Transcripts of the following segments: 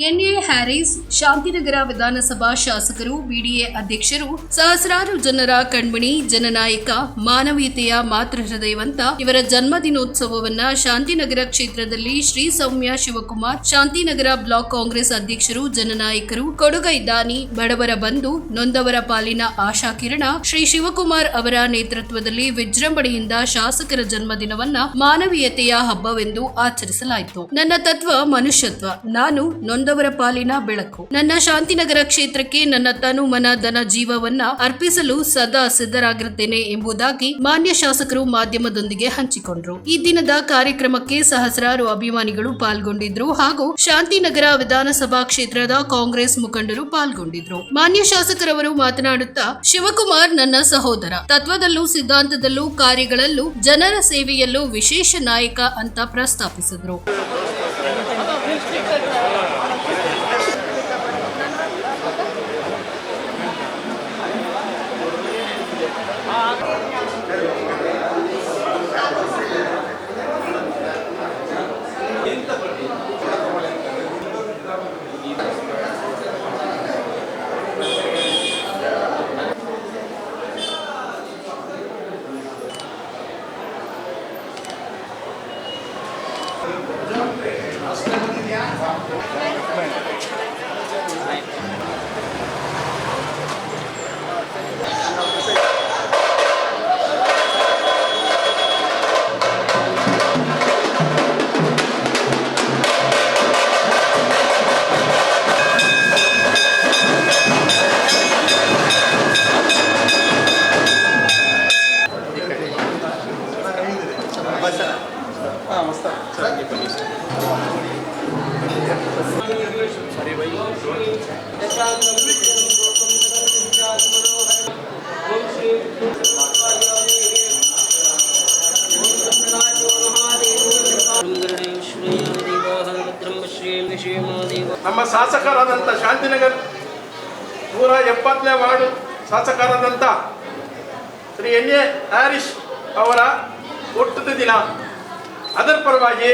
N A Harris, Shantinagar ವಿಧಾನಸಭಾ ಶಾಸಕರು, BDA ಅಧ್ಯಕ್ಷರು, ಸಹಸ್ರಾರು ಜನರ ಕಣ್ಮಣಿ, ಜನನಾಯಕ, ಮಾನವೀಯತೆಯ ಮಾತೃ ಹೃದಯವಂತ ಇವರ ಜನ್ಮದಿನೋತ್ಸವವನ್ನ ಶಾಂತಿನಗರ ಕ್ಷೇತ್ರದಲ್ಲಿ ಶ್ರೀ ಸೌಮ್ಯ ಶಿವಕುಮಾರ್, ಶಾಂತಿನಗರ ಬ್ಲಾಕ್ ಕಾಂಗ್ರೆಸ್ ಅಧ್ಯಕ್ಷರು, ಜನನಾಯಕರು, ಕೊಡುಗೈ ದಾನಿ, ಬಡವರ ಬಂಧು, ನೊಂದವರ ಪಾಲಿನ ಆಶಾಕಿರಣ, ಶ್ರೀ ಶಿವಕುಮಾರ್ ಅವರ ನೇತೃತ್ವದಲ್ಲಿ ವಿಜೃಂಭಣೆಯಿಂದ ಶಾಸಕರ ಜನ್ಮದಿನವನ್ನ ಮಾನವೀಯತೆಯ ಹಬ್ಬವೆಂದು ಆಚರಿಸಲಾಯಿತು. ನನ್ನ ತತ್ವ ಮನುಷ್ಯತ್ವ. ನಾನು ನೊಂದವರ ಪಾಲಿನ ಬೆಳಕು. ನನ್ನ ಶಾಂತಿನಗರ ಕ್ಷೇತ್ರಕ್ಕೆ ನನ್ನ ತನು ಮನ ಧನ ಜೀವವನ್ನ ಅರ್ಪಿಸಲು ಸದಾ ಸಿದ್ಧರಾಗಿರುತ್ತೇನೆ ಎಂಬುದಾಗಿ ಮಾನ್ಯ ಶಾಸಕರು ಮಾಧ್ಯಮದೊಂದಿಗೆ ಹಂಚಿಕೊಂಡ್ರು. ಈ ದಿನದ ಕಾರ್ಯಕ್ರಮಕ್ಕೆ ಸಹಸ್ರಾರು ಅಭಿಮಾನಿಗಳು ಪಾಲ್ಗೊಂಡಿದ್ರು ಹಾಗೂ ಶಾಂತಿನಗರ ವಿಧಾನಸಭಾ ಕ್ಷೇತ್ರದ ಕಾಂಗ್ರೆಸ್ ಮುಖಂಡರು ಪಾಲ್ಗೊಂಡಿದ್ರು. ಮಾನ್ಯ ಶಾಸಕರವರು ಮಾತನಾಡುತ್ತಾ, ಶಿವಕುಮಾರ್ ನನ್ನ ಸಹೋದರ. ತತ್ವದಲ್ಲೂ ಸಿದ್ಧಾಂತದಲ್ಲೂ ಕಾರ್ಯಗಳಲ್ಲೂ ಜನರ ಸೇವೆಯಲ್ಲೂ ವಿಶೇಷ ನಾಯಕ ಅಂತ ಪ್ರಸ್ತಾಪಿಸಿದ್ರು. ನಮ್ಮ ಎಪ್ಪತ್ತನೇ ವಾರ್ಡ್ ಶಾಸಕರಾದಂಥ ಶ್ರೀ ಎನ್ ಎ ಹ್ಯಾರಿಸ್ ಅವರ ಹುಟ್ಟಿದ ದಿನ. ಅದರ ಪರವಾಗಿ,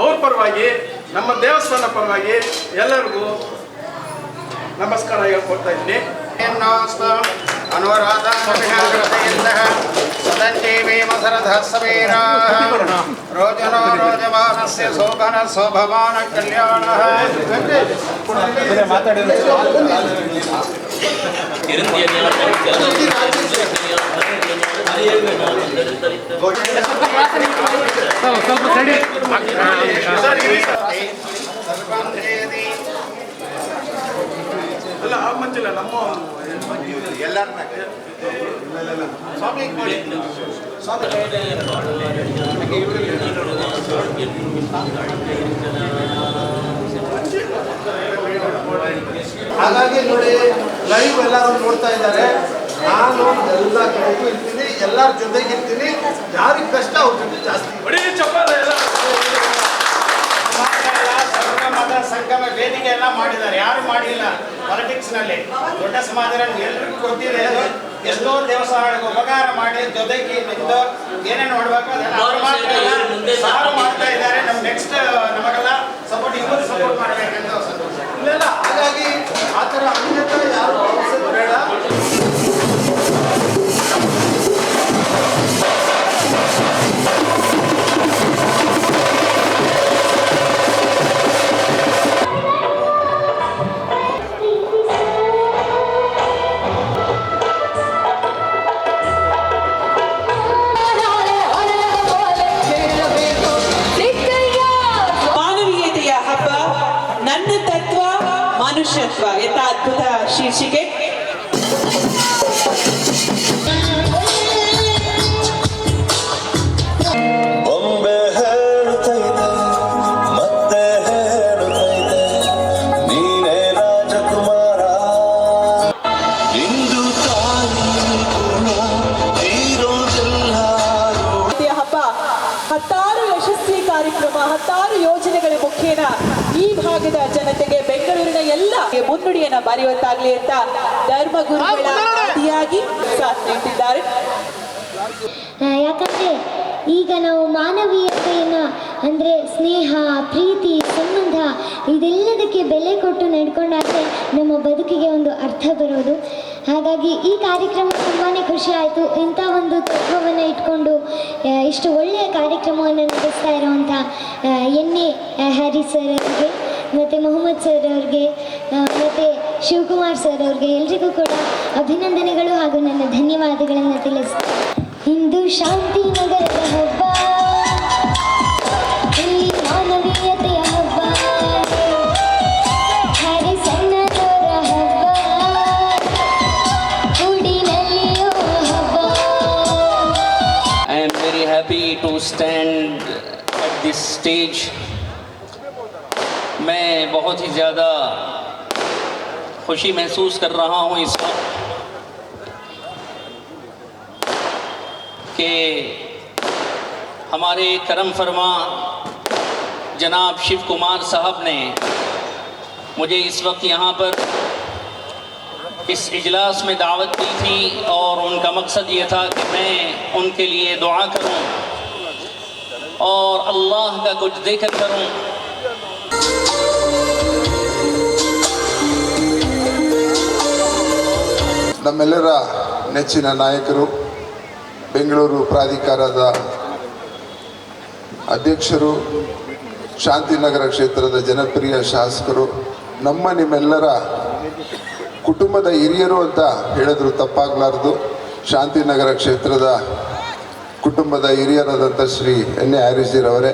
ಅವ್ರ ಪರವಾಗಿ, ನಮ್ಮ ದೇವಸ್ಥಾನ ಪರವಾಗಿ ಎಲ್ಲರಿಗೂ ನಮಸ್ಕಾರ ಹೇಳ್ಕೊಡ್ತಾ ಇದ್ದೀನಿ. ಅನುರಾಧ ಸದಂಜೀವೀಮಸರಧಸ್ಸವೀರಾः ರೋಜನ ರೋಜಮಾನಸ್ಯ ಶೋಭನ ಶೋಭಮಾನ ಕಲ್ಯಾಣ ಅಲ್ಲ ಆ ಮಂಚಿಲ್ಲ ನಮ್ಮ ಹಾಗಾಗಿ ನೋಡಿ ಲೈವ್ ಎಲ್ಲರೂ ನೋಡ್ತಾ ಇದ್ದಾರೆ. ನಾನು ಎಲ್ಲ ಕಡೆಗೂ ಇರ್ತೀನಿ ಎಲ್ಲರ ಜೊತೆಗೆ ಇರ್ತೀನಿ. ಯಾರಿಗೆ ಕಷ್ಟ ಅವ್ರ ಜೊತೆ ಜಾಸ್ತಿ ಸಂಗಮ ವೇದಿಕೆ ಎಲ್ಲ ಮಾಡಿದ್ದಾರೆ. ಯಾರು ಮಾಡಿಲ್ಲ ಪಾಲಿಟಿಕ್ಸ್ನಲ್ಲಿ. ದೊಡ್ಡ ಸಮಾಜ ಎಲ್ರಿಗೂ ಗೊತ್ತಿದೆ ಎಷ್ಟೋ ದೇವಸ್ಥಾನಗಳಿಗೆ ಉಪಕಾರ ಮಾಡಿ ಜೊತೆಗೆ ನಿಂತು ಏನೇನು ಮಾಡ್ಬೇಕು ಸಾರು ಮಾಡ್ತಾ ಇದ್ದಾರೆ. ನಮ್ ನೆಕ್ಸ್ಟ್ ನಮಗೆಲ್ಲ ಸಪೋರ್ಟ್ ಇವರು ಸಪೋರ್ಟ್ ಮಾಡ್ಬೇಕಂತ ಸಂತೋಷ ಇಲ್ಲ ಹಾಗಾಗಿ ಆ ಥರ ಮನುಷ್ಯತ್ವ ಎಂತ ಅದ್ಭುತ ಶೀರ್ಷಿಕೆ ಎಲ್ಲ ಮುನ್ನುಡಿಯನ್ನ ಬರೆಯುವಂತಾಗ್ಲಿ ಅಂತ ಧರ್ಮಗುರುಗಳ ಅತಿಯಾಗಿ ಸಾಥ್ ನೀಡುತ್ತಿದ್ದಾರೆ ಯಾಕಂದ್ರೆ ಈಗ ನಾವು ಮಾನವೀಯತೆಯನ್ನ ಅಂದರೆ ಸ್ನೇಹ ಪ್ರೀತಿ ಸಂಬಂಧ ಇದೆಲ್ಲದಕ್ಕೆ ಬೆಲೆ ಕೊಟ್ಟು ನಡ್ಕೊಂಡಾದ್ರೆ ನಮ್ಮ ಬದುಕಿಗೆ ಒಂದು ಅರ್ಥ ಬರೋದು. ಹಾಗಾಗಿ ಈ ಕಾರ್ಯಕ್ರಮ ತುಂಬಾ ಖುಷಿ ಆಯಿತು. ಇಂಥ ಒಂದು ತತ್ವವನ್ನು ಇಟ್ಕೊಂಡು ಇಷ್ಟು ಒಳ್ಳೆಯ ಕಾರ್ಯಕ್ರಮವನ್ನು ನಡೆಸ್ತಾ ಇರುವಂಥ ಎನ್ ಎ ಹರಿ ಸರ್ ಅವರಿಗೆ ಮತ್ತು ಮೊಹಮ್ಮದ್ ಸರ್ ಅವ್ರಿಗೆ ಮತ್ತು ಶಿವಕುಮಾರ್ ಸರ್ ಅವ್ರಿಗೆ ಎಲ್ರಿಗೂ ಕೂಡ ಅಭಿನಂದನೆಗಳು ಹಾಗೂ ನನ್ನ ಧನ್ಯವಾದಗಳನ್ನು ತಿಳಿಸ್ತೀನಿ. ಇಂದು ಶಾಂತಿ ನಗರದ ಹಬ್ಬ. ಇಲ್ಲಿ ಮಾನವೀಯತೆಯ ಹಬ್ಬ. ಹರಿಸಣ್ಣನವರ ಹಬ್ಬ. ಉಡಿನಲ್ಲಿಯೋ ಹಬ್ಬ. I am very happy to stand at this stage. میں بہت ہی زیادہ خوشی محسوس کر رہا ہوں اس وقت کہ ہمارے کرم فرما جناب شیو کمار صاحب نے مجھے اس وقت یہاں پر اس اجلاس میں دعوت دی تھی اور ان کا مقصد یہ تھا کہ میں ان کے لیے دعا کروں اور اللہ کا کچھ ذکر کروں ನಮ್ಮೆಲ್ಲರ ನೆಚ್ಚಿನ ನಾಯಕರು, ಬೆಂಗಳೂರು ಪ್ರಾಧಿಕಾರದ ಅಧ್ಯಕ್ಷರು, ಶಾಂತಿನಗರ ಕ್ಷೇತ್ರದ ಜನಪ್ರಿಯ ಶಾಸಕರು, ನಮ್ಮ ನಿಮ್ಮೆಲ್ಲರ ಕುಟುಂಬದ ಹಿರಿಯರು ಅಂತ ಹೇಳಿದ್ರು ತಪ್ಪಾಗಲಾರ್ದು. ಶಾಂತಿನಗರ ಕ್ಷೇತ್ರದ ಕುಟುಂಬದ ಹಿರಿಯರಾದಂಥ ಶ್ರೀ ಎನ್ ಎ ಹ್ಯಾರಿಸ್ಜಿರವರೇ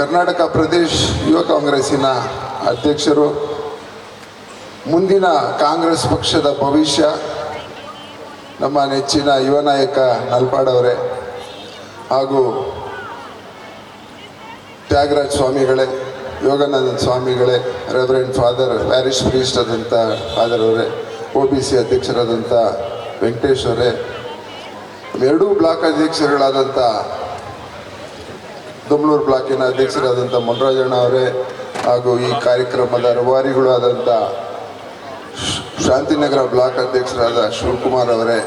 ಕರ್ನಾಟಕ ಪ್ರದೇಶ್ ಯುವ ಕಾಂಗ್ರೆಸ್ಸಿನ ಅಧ್ಯಕ್ಷರು ಮುಂದಿನ ಕಾಂಗ್ರೆಸ್ ಪಕ್ಷದ ಭವಿಷ್ಯ, ನಮ್ಮ ನೆಚ್ಚಿನ ಯುವ ನಾಯಕ ನಲ್ಪಾಡವರೇ ಹಾಗೂ ತ್ಯಾಗರಾಜ್ ಸ್ವಾಮಿಗಳೇ, ಯೋಗಾನಂದ ಸ್ವಾಮಿಗಳೇ, ರೆವರೆಂಡ್ ಫಾದರ್ ಪ್ಯಾರಿಶ್ ಪ್ರೀಸ್ಟ್ ಆದಂಥ ಫಾದರ್ ಅವರೇ, ಒ ಬಿ ಸಿ ಅಧ್ಯಕ್ಷರಾದಂಥ ವೆಂಕಟೇಶ್ ಅವರೇ, ಎರಡೂ ಬ್ಲಾಕ್ ಅಧ್ಯಕ್ಷರುಗಳಾದಂಥ ದುಮ್ಲೂರು ಬ್ಲಾಕಿನ ಅಧ್ಯಕ್ಷರಾದಂಥ ಮುನರಾಜಣ್ಣ ಅವರೇ ಹಾಗೂ ಈ ಕಾರ್ಯಕ್ರಮದ ರೂವಾರಿಗಳು ಆದಂಥ ಶ್- ಶಾಂತಿನಗರ ಬ್ಲಾಕ್ ಅಧ್ಯಕ್ಷರಾದ ಶಿವಕುಮಾರ್ ಅವರೇ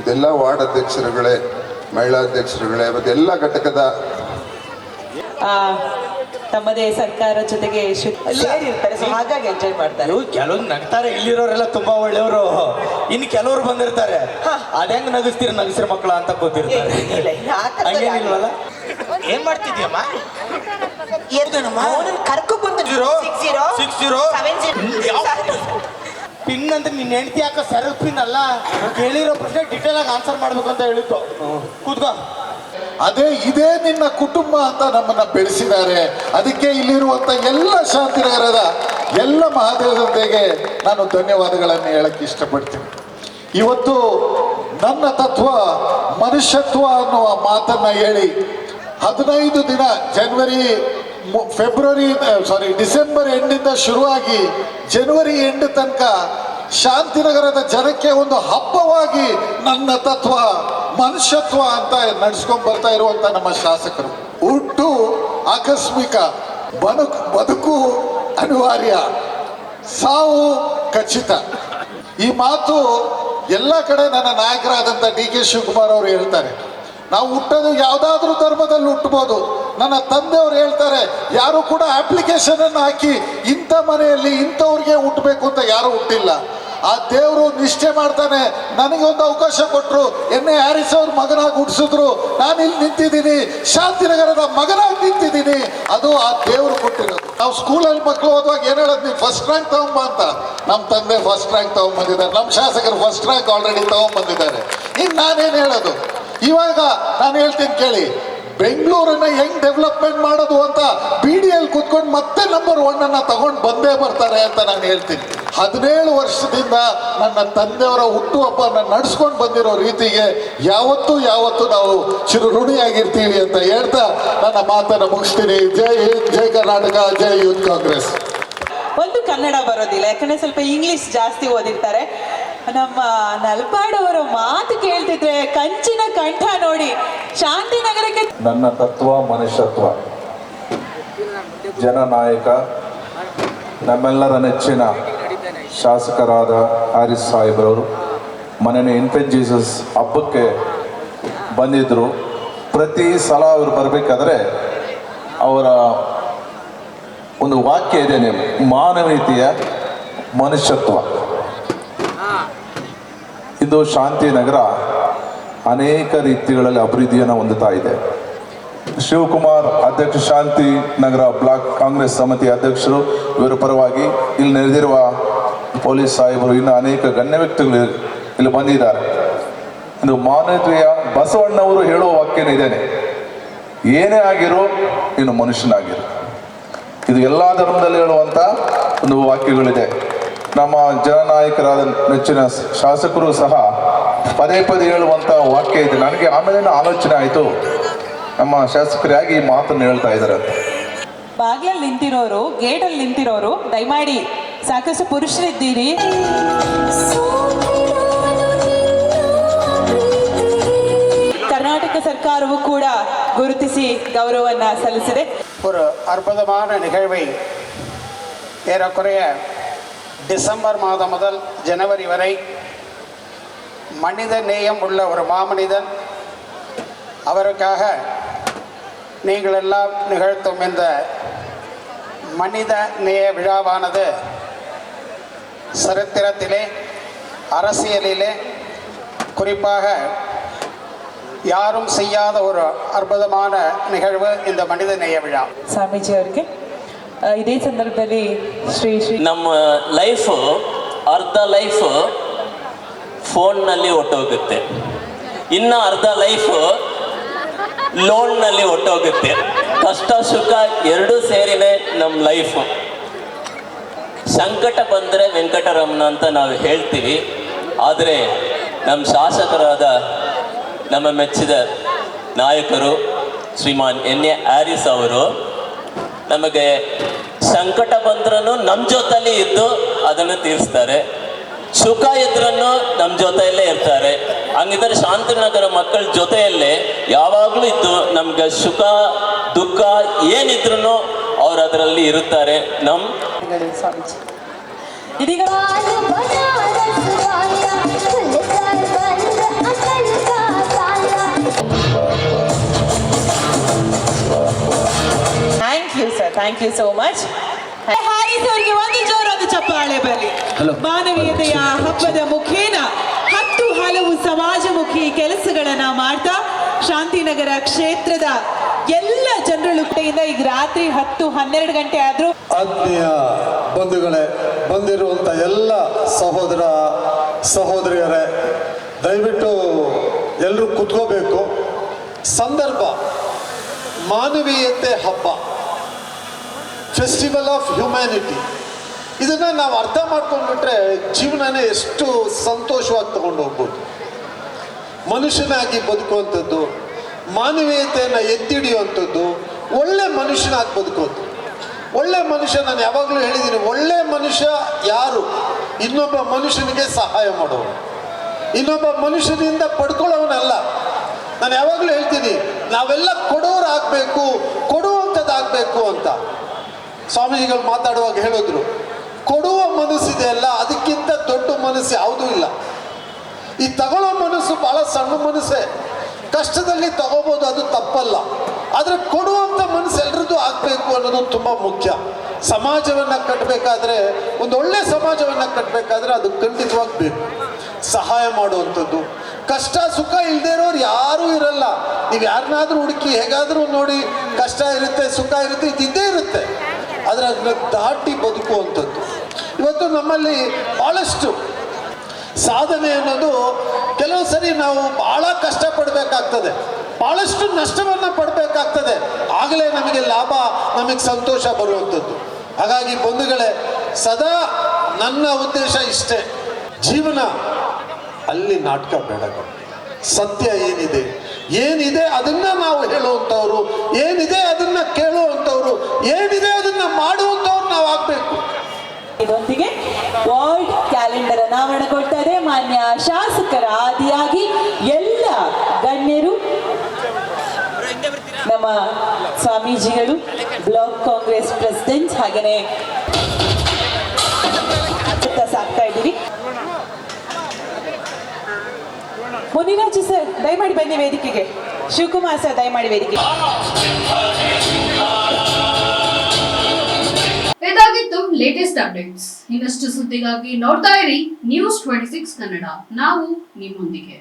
ಇದೆಲ್ಲ ವಾರ್ಡ್ ಅಧ್ಯಕ್ಷರುಗಳೇ ಮಹಿಳಾ ಅಧ್ಯಕ್ಷರುಗಳೇ ಮತ್ತೆಲ್ಲ ಎಲ್ಲ ಘಟಕದ ತಮ್ಮದೇ ಸರ್ಕಾರ ಜೊತೆಗೆ ಸೊ ಹಾಗಾಗಿ ಎಂಜಾಯ್ ಮಾಡ್ತಾರೆ. ಕೆಲವ್ರು ನಗ್ತಾರೆ ಇಲ್ಲಿರೋರೆಲ್ಲ ತುಂಬಾ ಒಳ್ಳೆಯವರು. ಇನ್ನು ಕೆಲವರು ಬಂದಿರ್ತಾರೆ. ಅದೆಂಗ್ ನಗಿಸ್ತೀರ ನಗಿಸ್ರ ಮಕ್ಕಳ ಅಂತ ಗೊತ್ತಿರ್ತಾರೆ. ಹಂಗೇನಿಲ್ವಲ್ಲ ಏನ್ ಮಾಡ್ತಿದ್ಯಮ್ಮ? ಅವನನ್ನ ಕರ್ಕೊ ಬಂದು six zero six zero seven zero pin ಅಂದ್ರೆ ನಿನ್ನ ಹೆಂಡತಿ ಯಾಕ ಸರಳ ಪಿನ್ ಅಲ್ಲ ಕೇಳಿರೋ ಪ್ರಶ್ನೆ ಡಿಟೇಲ್ ಆಗಿ ಆನ್ಸರ್ ಮಾಡ್ಬೇಕು ಅಂತ ಹೇಳಿತ್ತು ಕೂತ್ಕೋ. ಅದೇ ಇದೇ ನಿನ್ನ ಕುಟುಂಬ ಅಂತ ನಮ್ಮನ್ನ ಬೆಳೆಸಿದ್ದಾರೆ. ಅದಕ್ಕೆ ಇಲ್ಲಿರುವಂತ ಎಲ್ಲ ಶಾಂತಿನಗರದ ಎಲ್ಲ ಮಹಾದೇವತೆಗೆ ನಾನು ಧನ್ಯವಾದಗಳನ್ನು ಹೇಳಕ್ಕೆ ಇಷ್ಟಪಡ್ತೀನಿ. ಇವತ್ತು ನನ್ನ ತತ್ವ, ಮನುಷ್ಯತ್ವ ಅನ್ನುವ ಮಾತನ್ನ ಹೇಳಿ ಹದಿನೈದು ದಿನ ಜನವರಿ ಫೆಬ್ರವರಿ ಸಾರಿ ಡಿಸೆಂಬರ್ ಎಂಡಿಂದ ಶುರುವಾಗಿ ಜನವರಿ ಎಂಡ್ ತನಕ ಶಾಂತಿನಗರದ ಜನಕ್ಕೆ ಒಂದು ಹಬ್ಬವಾಗಿ ನನ್ನ ತತ್ವ, ಮನುಷ್ಯತ್ವ ಅಂತ ನಡ್ಸ್ಕೊಂಡ್ ಬರ್ತಾ ಇರುವಂತ ನಮ್ಮ ಶಾಸಕರು. ಹುಟ್ಟು ಆಕಸ್ಮಿಕ, ಬದುಕು ಬದುಕು ಅನಿವಾರ್ಯ, ಸಾವು ಖಚಿತ. ಈ ಮಾತು ಎಲ್ಲ ಕಡೆ ನನ್ನ ನಾಯಕರಾದಂಥ ಡಿ ಕೆ ಶಿವಕುಮಾರ್ ಅವರು ಹೇಳ್ತಾರೆ. ನಾವು ಹುಟ್ಟೋದು ಯಾವುದಾದ್ರೂ ಧರ್ಮದಲ್ಲಿ ಹುಟ್ಟಬಹುದು ನನ್ನ ತಂದೆಯವರು ಹೇಳ್ತಾರೆ, ಯಾರು ಕೂಡ ಅಪ್ಲಿಕೇಶನ್ ಅನ್ನು ಹಾಕಿ ಇಂಥ ಮನೆಯಲ್ಲಿ ಇಂಥವ್ರಿಗೆ ಹುಟ್ಟಬೇಕು ಅಂತ ಯಾರು ಹುಟ್ಟಿಲ್ಲ. ಆ ದೇವರು ನಿಷ್ಠೆ ಮಾಡ್ತಾನೆ, ನನಗೆ ಒಂದು ಅವಕಾಶ ಕೊಟ್ಟರು ಎನ್ನೆ ಎ ಹ್ಯಾರಿಸ್ ಅವ್ರ ಮಗನಾಗಿ ಹುಟ್ಟಿಸಿದ್ರು, ನಾನು ಇಲ್ಲಿ ನಿಂತಿದ್ದೀನಿ, ಶಾಂತಿನಗರದ ಮಗನಾಗಿ ನಿಂತಿದ್ದೀನಿ. ಅದು ಆ ದೇವರು ಕೊಟ್ಟಿರೋದು. ನಾವು ಸ್ಕೂಲಲ್ಲಿ ಮಕ್ಕಳು ಓದುವಾಗ ಏನು ಹೇಳೋದು ನೀವು? ಫಸ್ಟ್ ರ್ಯಾಂಕ್ ತಗೊಂಬ ಅಂತ. ನಮ್ಮ ತಂದೆ ಫಸ್ಟ್ ರ್ಯಾಂಕ್ ತಗೊಂಬಂದಿದ್ದಾರೆ. ನಮ್ಮ ಶಾಸಕರು ಫಸ್ಟ್ ರ್ಯಾಂಕ್ ಆಲ್ರೆಡಿ ತಗೊಂಬಂದಿದ್ದಾರೆ. ಇನ್ನು ನಾನೇನು ಹೇಳೋದು? ಇವಾಗ ನಾನು ಹೇಳ್ತೀನಿ ಕೇಳಿ ಬೆಂಗಳೂರನ್ನ ಹೆಂಗ್ ಡೆವಲಪ್ಮೆಂಟ್ ಮಾಡೋದು ಅಂತ ಬಿ ಡಿ ಎಲ್ ಕುತ್ಕೊಂಡು ಮತ್ತೆ ನಂಬರ್ ಒನ್ ಅನ್ನ ತಗೊಂಡು ಬಂದೇ ಬರ್ತಾರೆ ಅಂತ ನಾನು ಹೇಳ್ತೀನಿ. ಹದಿನೇಳು ವರ್ಷದಿಂದ ನನ್ನ ತಂದೆಯವರ ಹುಟ್ಟುಹಬ್ಬನ ನಡ್ಸ್ಕೊಂಡು ಬಂದಿರೋ ರೀತಿಗೆ ಯಾವತ್ತು ಯಾವತ್ತು ನಾವು ಚಿರು ಋಣಿಯಾಗಿರ್ತೀವಿ ಅಂತ ಹೇಳ್ತಾ ನನ್ನ ಮಾತನ್ನ ಮುಗಿಸ್ತೀನಿ. ಜೈ ಹಿಂದ್, ಜೈ ಕರ್ನಾಟಕ, ಜೈ ಯೂತ್ ಕಾಂಗ್ರೆಸ್. ಒಂದು ಕನ್ನಡ ಬರೋದಿಲ್ಲ, ಯಾಕಂದ್ರೆ ಸ್ವಲ್ಪ ಇಂಗ್ಲಿಷ್ ಜಾಸ್ತಿ ಓದಿರ್ತಾರೆ. ನಮ್ಮ ನಲ್ಪಾಡವರು ಮಾತು ಕೇಳ್ತಿದ್ರೆ ಕಂಚಿನ ಕಂಠ ನೋಡಿ. ಶಾಂತಿನಗರಕ್ಕೆ ನನ್ನ ತತ್ವ ಮನುಷ್ಯತ್ವ. ಜನನಾಯಕ ನಮ್ಮೆಲ್ಲರ ನೆಚ್ಚಿನ ಶಾಸಕರಾದ ಹಾರಿಸ್ ಸಾಹೇಬ್ರವರು ಮನೆಯ ಇನ್ಫೆಂಟ್ ಜೀಸಸ್ ಹಬ್ಬಕ್ಕೆ ಬಂದಿದ್ದರು ಪ್ರತಿ ಸಲ ಅವರು ಬರಬೇಕಾದ್ರೆ ಅವರ ಒಂದು ವಾಕ್ಯ ಇದೆ, ನಿಮ್ಮ ಮಾನವೀಯತೆಯ ಮನುಷ್ಯತ್ವ. ಇದು ಶಾಂತಿನಗರ ಅನೇಕ ರೀತಿಗಳಲ್ಲಿ ಅಭಿವೃದ್ಧಿಯನ್ನು ಹೊಂದುತ್ತಾ ಇದೆ. ಶಿವಕುಮಾರ್ ಅಧ್ಯಕ್ಷ ಶಾಂತಿ ನಗರ ಬ್ಲಾಕ್ ಕಾಂಗ್ರೆಸ್ ಸಮಿತಿ ಅಧ್ಯಕ್ಷರು ಇವರ ಪರವಾಗಿ ಇಲ್ಲಿ ನೆರೆದಿರುವ ಪೊಲೀಸ್ ಸಾಹೇಬರು ಇನ್ನು ಅನೇಕ ಗಣ್ಯ ವ್ಯಕ್ತಿಗಳು ಇಲ್ಲಿ ಬಂದಿದ್ದಾರೆ. ಇದು ಮಾನವೀಯ ಬಸವಣ್ಣವರು ಹೇಳುವ ವಾಕ್ಯನ ಇದ್ದೇನೆ ಏನೇ ಆಗಿರೋ ಇನ್ನು ಮನುಷ್ಯನಾಗಿರು. ಇದು ಎಲ್ಲ ಧರ್ಮದಲ್ಲಿ ಹೇಳುವಂಥ ಒಂದು ವಾಕ್ಯಗಳಿದೆ. ನಮ್ಮ ಜನನಾಯಕರಾದ ನೆಚ್ಚಿನ ಶಾಸಕರು ಸಹ ಪದೇ ಪದೇ ಹೇಳುವಂಥ ವಾಕ್ಯ ಇದೆ ನನಗೆ ಆಮೇಲೆ ಆಲೋಚನೆ ಆಯಿತು ನಮ್ಮ ಶಾಸಕರಾಗಿ ಈ ಮಾತನ್ನು ಹೇಳ್ತಾ ಇದ್ದಾರೆ ಅಂತ ಬಾಗಿಲಲ್ಲಿ ನಿಂತಿರೋರು ಗೇಟಲ್ಲಿ ನಿಂತಿರೋರು ದಯಮಾಡಿ ಸಾಕಷ್ಟು ಪುರುಷರಿದ್ದೀರಿ ಕರ್ನಾಟಕ ಸರ್ಕಾರವು ಕೂಡ ಗುರುತಿಸಿ ಗೌರವವನ್ನ ಸಲ್ಲಿಸಿದೆ ஒரு அற்புதமான நிகழ்வை ஏறக்குறைய டிசம்பர் மாதம் முதல் ஜனவரி வரை மனித நேயம் உள்ள ஒரு மாமனிதன். அவருக்காக நீங்கள் எல்லாம் நிகழ்த்தும் இந்த மனித நேய விழாவானது சரித்திரத்திலே அரசியலிலே குறிப்பாக யாரும் செய்யாத ஒரு அற்புதமான நிகழ்வு இந்த மனித நேய விழா. சாமிஜி அவருக்கு ಇದೇ ಸಂದರ್ಭದಲ್ಲಿ ಶ್ರೀ ಶ್ರೀ ನಮ್ಮ ಲೈಫ್ ಅರ್ಧ ಲೈಫ್ ಫೋನ್ನಲ್ಲಿ ಹೊಟ್ಟೋಗುತ್ತೆ ಇನ್ನು ಅರ್ಧ ಲೈಫ್ ಲೋನ್ನಲ್ಲಿ ಹೊಟ್ಟೋಗುತ್ತೆ ಕಷ್ಟ ಸುಖ ಎರಡೂ ಸೇರಿನೇ ನಮ್ಮ ಲೈಫು ಸಂಕಟ ಬಂದರೆ ವೆಂಕಟರಮಣ ಅಂತ ನಾವು ಹೇಳ್ತೀವಿ. ಆದರೆ ನಮ್ಮ ಶಾಸಕರಾದ ನಮ್ಮ ಮೆಚ್ಚಿದ ನಾಯಕರು ಶ್ರೀಮಾನ್ ಎನ್ ಎ ಹ್ಯಾರಿಸ್ ಅವರು ನಮಗೆ ಸಂಕಟ ಬಂದ್ರೂ ನಮ್ಮ ಜೊತೆಲಿ ಇದ್ದು ಅದನ್ನು ತೀರಿಸ್ತಾರೆ. ಸುಖ ಇದ್ರೂ ನಮ್ಮ ಜೊತೆಯಲ್ಲೇ ಇರ್ತಾರೆ. ಹಂಗಿದ್ರೆ ಶಾಂತಿನಗರ ಮಕ್ಕಳ ಜೊತೆಯಲ್ಲೇ ಯಾವಾಗಲೂ ಇದ್ದು ನಮ್ಗೆ ಸುಖ, ದುಃಖ ಏನಿದ್ರು ಅವ್ರು ಅದರಲ್ಲಿ ಇರುತ್ತಾರೆ. ನಮ್ಮ ಇದೀಗ thank you so much Haris ಅವರಿಗೆ ಒಂದು ಜೋರಾದ ಚಪ್ಪಾಳೆ ಬರಲಿ ಮಾನವೀಯತೆಯ ಹಬ್ಬದ ಮುಖೇನ ಹತ್ತು ಹಲವು ಸಮಾಜಮುಖಿ ಕೆಲಸಗಳನ್ನ ಮಾಡ್ತಾ ಶಾಂತಿನಗರ ಕ್ಷೇತ್ರದ ಎಲ್ಲ ಜನರಳು ಕಡೆಯಿಂದ ಈಗ ರಾತ್ರಿ ಹತ್ತು ಹನ್ನೆರಡು ಗಂಟೆ ಆದ್ರೂ ಆತ್ಮೀಯ ಬಂಧುಗಳೇ ಬಂದಿರುವಂಥ ಎಲ್ಲ ಸಹೋದರ ಸಹೋದರಿಯರೇ ದಯವಿಟ್ಟು ಎಲ್ಲರೂ ಕುತ್ಕೋಬೇಕು. ಸಂದರ್ಭ ಮಾನವೀಯತೆ ಹಬ್ಬ. ಫೆಸ್ಟಿವಲ್ ಆಫ್ ಹ್ಯುಮ್ಯಾನಿಟಿ ಇದನ್ನು ನಾವು ಅರ್ಥ ಮಾಡ್ಕೊಂಡ್ಬಿಟ್ರೆ ಜೀವನನೇ ಎಷ್ಟು ಸಂತೋಷವಾಗಿ ತಗೊಂಡು ಹೋಗ್ಬೋದು. ಮನುಷ್ಯನಾಗಿ ಬದುಕುವಂಥದ್ದು, ಮಾನವೀಯತೆಯನ್ನು ಎತ್ತಿಡಿಯುವಂಥದ್ದು ಒಳ್ಳೆ ಮನುಷ್ಯನಾಗಿ ಬದುಕೋದು ಒಳ್ಳೆ ಮನುಷ್ಯ, ನಾನು ಯಾವಾಗಲೂ ಹೇಳಿದ್ದೀನಿ, ಒಳ್ಳೆ ಮನುಷ್ಯ ಯಾರು? ಇನ್ನೊಬ್ಬ ಮನುಷ್ಯನಿಗೆ ಸಹಾಯ ಮಾಡೋರು ಇನ್ನೊಬ್ಬ ಮನುಷ್ಯನಿಂದ ಪಡ್ಕೊಳ್ಳೋವನಲ್ಲ. ನಾನು ಯಾವಾಗಲೂ ಹೇಳ್ತೀನಿ, ನಾವೆಲ್ಲ ಕೊಡೋರಾಗಬೇಕು, ಕೊಡುವಂಥದ್ದಾಗಬೇಕು ಅಂತ. ಸ್ವಾಮೀಜಿಗಳು ಮಾತಾಡುವಾಗ ಹೇಳಿದ್ರು, ಕೊಡುವ ಮನಸ್ಸಿದೆ ಅಲ್ಲ ಅದಕ್ಕಿಂತ ದೊಡ್ಡ ಮನಸ್ಸು ಯಾವುದೂ ಇಲ್ಲ. ಈ ತಗೊಳ್ಳೋ ಮನಸ್ಸು ಬಹಳ ಸಣ್ಣ ಮನಸ್ಸೇ. ಕಷ್ಟದಲ್ಲಿ ತಗೋಬೋದು, ಅದು ತಪ್ಪಲ್ಲ. ಆದರೆ ಕೊಡುವಂಥ ಮನಸ್ಸು ಎಲ್ರದ್ದು ಆಗಬೇಕು ಅನ್ನೋದು ತುಂಬ ಮುಖ್ಯ. ಸಮಾಜವನ್ನು ಕಟ್ಟಬೇಕಾದ್ರೆ ಒಂದು ಒಳ್ಳೆ ಸಮಾಜವನ್ನು ಕಟ್ಟಬೇಕಾದ್ರೆ ಅದು ಖಂಡಿತವಾಗಿ ಬೇಕು. ಸಹಾಯ ಮಾಡುವಂಥದ್ದು. ಕಷ್ಟ ಸುಖ ಇಲ್ಲದೆ ಇರೋರು ಯಾರೂ ಇರಲ್ಲ. ನೀವು ಯಾರನ್ನಾದ್ರೂ ಹುಡುಕಿ, ಹೇಗಾದರೂ ನೋಡಿ, ಕಷ್ಟ ಇರುತ್ತೆ, ಸುಖ ಇರುತ್ತೆ ಇದ್ದಿದ್ದೇ ಇರುತ್ತೆ. ಆದರೆ ಅದನ್ನ ದಾಟಿ ಬದುಕುವಂಥದ್ದು. ಇವತ್ತು ನಮ್ಮಲ್ಲಿ ಭಾಳಷ್ಟು ಸಾಧನೆ ಅನ್ನೋದು ಕೆಲವು ಸರಿ ನಾವು ಬಹಳ ಕಷ್ಟಪಡಬೇಕಾಗ್ತದೆ. ಭಾಳಷ್ಟು ನಷ್ಟವನ್ನು ಪಡಬೇಕಾಗ್ತದೆ. ಆಗಲೇ ನಮಗೆ ಲಾಭ, ನಮಗೆ ಸಂತೋಷ ಬರುವಂಥದ್ದು. ಹಾಗಾಗಿ ಬಂಧುಗಳೇ, ಸದಾ ನನ್ನ ಉದ್ದೇಶ ಇಷ್ಟೇ. ಜೀವನ ಅಲ್ಲಿ ನಾಟಕ ಬೇಡ ಸತ್ಯ ಏನಿದೆ? ಏನಿದೆ ಅದನ್ನ ನಾವು ಹೇಳುವಂಥವ್ರು, ಏನಿದೆ ಅದನ್ನ ಕೇಳುವಂಥವ್ರು, ಏನಿದೆ ಅದನ್ನ ಮಾಡುವಂಥವ್ರು ನಾವು ಆಗಬೇಕು ಇದೊಂದಿಗೆ ವರ್ಲ್ಡ್ ಕ್ಯಾಲೆಂಡರ್ ಅನಾವರಣಗೊಳ್ತಾ ಮಾನ್ಯ ಶಾಸಕರ ಆದಿಯಾಗಿ ಎಲ್ಲ ಗಣ್ಯರು, ನಮ್ಮ ಸ್ವಾಮೀಜಿಗಳು, ಬ್ಲಾಕ್ ಕಾಂಗ್ರೆಸ್ ಪ್ರೆಸಿಡೆಂಟ್ ಹಾಗೆಯೇ ಸಾಕ್ತಾ ಮುನಿರಾಜು ಸರ್, ದಯಮಾಡಿ ಬನ್ನಿ ವೇದಿಕೆಗೆ. ಶಿವಕುಮಾರ್ ಸರ್, ದಯಮಾಡಿ ವೇದಿಕೆ. ಇದಾಗಿತ್ತು ಲೇಟೆಸ್ಟ್ ಅಪ್ಡೇಟ್ಸ್ ಇನ್ನಷ್ಟು ಸುದ್ದಿಗಾಗಿ ನೋಡ್ತಾ ಇರಿ ನ್ಯೂಸ್ ಟ್ವೆಂಟಿ ಸಿಕ್ಸ್ ಕನ್ನಡ. ನಾವು ನಿಮ್ಮೊಂದಿಗೆ.